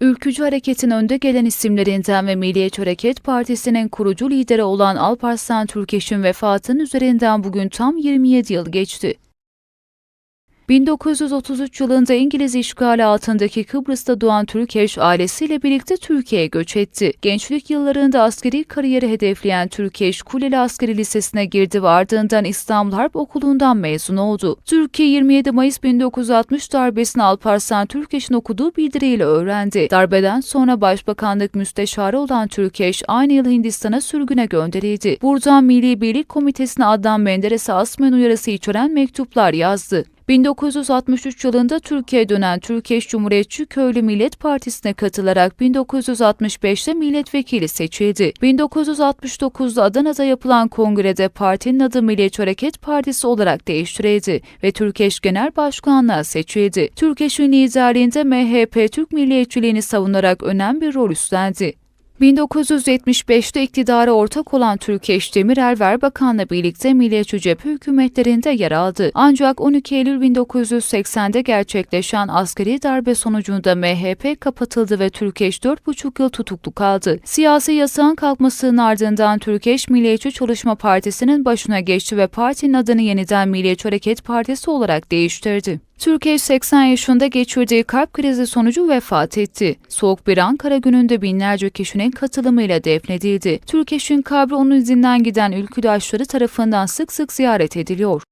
Ülkücü hareketin önde gelen isimlerinden ve Milliyetçi Hareket Partisi'nin kurucu lideri olan Alparslan Türkeş'in vefatının üzerinden bugün tam 27 yıl geçti. 1933 yılında İngiliz işgali altındaki Kıbrıs'ta doğan Türkeş ailesiyle birlikte Türkiye'ye göç etti. Gençlik yıllarında askeri kariyeri hedefleyen Türkeş, Kuleli Askeri Lisesi'ne girdi ve ardından İstanbul Harp Okulu'ndan mezun oldu. Türkiye 27 Mayıs 1960 darbesini Alparslan Türkeş'in okuduğu bildiriyle öğrendi. Darbeden sonra Başbakanlık Müsteşarı olan Türkeş aynı yıl Hindistan'a sürgüne gönderildi. Buradan Milli Birlik Komitesi'ne Adnan Menderes'e asmayan uyarısı içeren mektuplar yazdı. 1963 yılında Türkiye'ye dönen Türkeş Cumhuriyetçi Köylü Millet Partisi'ne katılarak 1965'te milletvekili seçildi. 1969'da Adana'da yapılan kongrede partinin adı Milliyetçi Hareket Partisi olarak değiştirildi ve Türkeş Genel Başkanlığa seçildi. Türkeş'in liderliğinde MHP Türk milliyetçiliğini savunarak önemli bir rol üstlendi. 1975'te iktidara ortak olan Türkeş Demirel ve Erbakan'la birlikte Milliyetçi Cephe hükümetlerinde yer aldı. Ancak 12 Eylül 1980'de gerçekleşen askeri darbe sonucunda MHP kapatıldı ve Türkeş 4,5 yıl tutuklu kaldı. Siyasi yasağın kalkmasının ardından Türkeş Milliyetçi Çalışma Partisi'nin başına geçti ve partinin adını yeniden Milliyetçi Hareket Partisi olarak değiştirdi. Türkiye 80 yaşında geçirdiği kalp krizi sonucu vefat etti. Soğuk bir Ankara gününde binlerce kişinin katılımıyla defnedildi. Türkeş'in kabri onun izinden giden ülküdaşları tarafından sık sık ziyaret ediliyor.